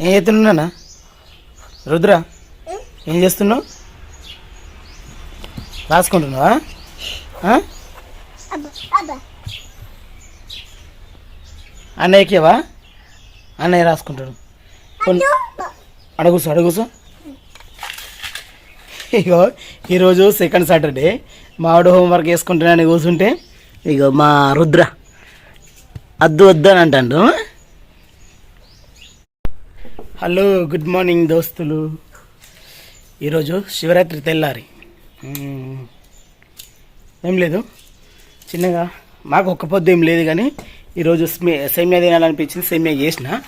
ఏం చేస్తున్నానా రుద్ర ఏం చేస్తున్నావు? రాసుకుంటున్నావా? అన్నయ్యకేవా? అన్నయ్య రాసుకుంటాడు. అడుగుసో అడుగుసో ఇగో ఈరోజు సెకండ్ సాటర్డే మావాడు హోంవర్క్ వేసుకుంటున్నాను కూర్చుంటే ఇగో మా రుద్ర. అద్దు వద్దు అని అంటాడు. హలో గుడ్ మార్నింగ్ దోస్తులు. ఈరోజు శివరాత్రి తెల్లారి. ఏం లేదు. చిన్నగా మాకు ఒక్క పొద్దు ఏం లేదు కానీ ఈరోజు స్మే సేమియా తినాలనిపించింది సేమియా చేసిన.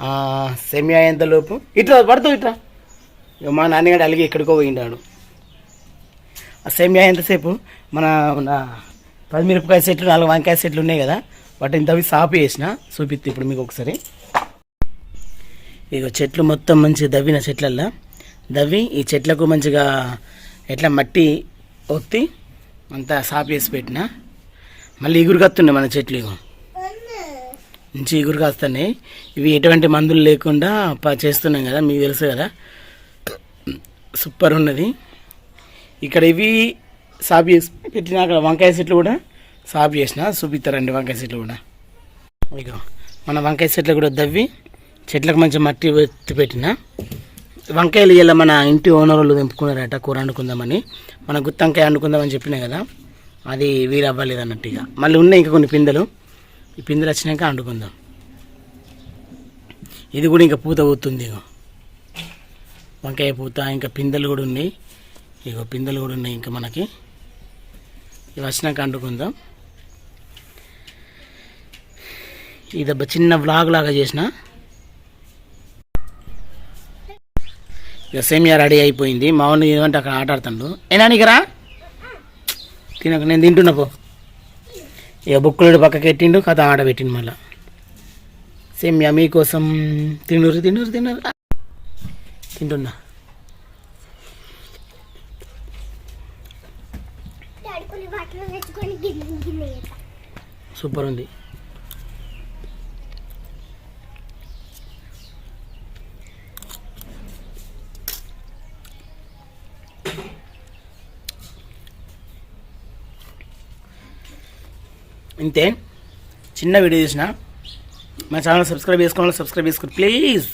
ఆ, సేమియా ఎంతలోపు ఇట్రా పడుతుంది ఇట్రా. ఇక మా నాన్నగాడు అలిగి ఎక్కడికో పోయిండాడు. ఆ సేమియా ఎంతసేపు మన పది మిరపకాయ చెట్లు నాలుగు వంకాయ చెట్లు ఉన్నాయి కదా వాటి ఇంతవి సాపు చేసిన. చూపిస్తే ఇప్పుడు మీకు ఒకసారి. ఇక చెట్లు మొత్తం మంచిగా దవ్విన చెట్లల్లో. దవ్వి ఈ చెట్లకు మంచిగా ఎట్లా మట్టి ఒత్తి అంతా సాపు వేసి పెట్టిన. మళ్ళీ ఇగురు కత్తుండే మన చెట్లు ఇగో. మంచి ఇగురు కాస్తున్నాయి. ఇవి ఎటువంటి మందులు లేకుండా ప- చేస్తున్నాం కదా మీకు తెలుసు కదా. సూపర్ ఉన్నది. ఇక్కడ ఇవి సాపు చేసి పెట్టిన అక్కడ వంకాయ చెట్లు కూడా సాపు చేసిన. చూపిస్తారండి వంకాయ చెట్లు కూడా. ఇక మన వంకాయ చెట్లు కూడా దవ్వి చెట్లకు మంచి మట్టి ఎత్తి పెట్టిన వంకాయలు ఇలా మన ఇంటి ఓనర్ వాళ్ళు తెంపుకున్నారట కూర వండుకుందామని. మన గుత్తంకాయ వండుకుందామని చెప్పినా కదా అది వీలు అవ్వలేదు అన్నట్టు ఇక మళ్ళీ ఉన్నాయి ఇంకా కొన్ని పిందెలు. ఈ పిందెలు వచ్చినాక వండుకుందాం. ఇది కూడా ఇంకా పూత పోతుంది ఇగో. వంకాయ పూత ఇంకా పిందెలు కూడా ఉన్నాయి. ఇగో పిందెలు కూడా ఉన్నాయి ఇంకా మనకి. ఇవి వచ్చినాక వండుకుందాం. ఇది చిన్న వ్లాగ్ లాగా చేసిన ఇక సేమియా రెడీ అయిపోయింది. మా వాడిని ఏమంటే అక్కడ ఆట ఆడుతాడు. అయినా నీకురా తినక నేను తింటున్నా పో. ఇక బుక్కులు పక్కకి పెట్టిండు కథ ఆడ పెట్టిండు మళ్ళా. సేమియా మీకోసం. తిండురు తిండురు తిన్నారు. తింటున్నా. సూపర్ ఉంది. ఇంతే. చిన్న వీడియో చేసిన. మా ఛానల్ సబ్స్క్రైబ్ చేసుకోవాలి సబ్స్క్రైబ్ చేసుకోండి ప్లీజ్.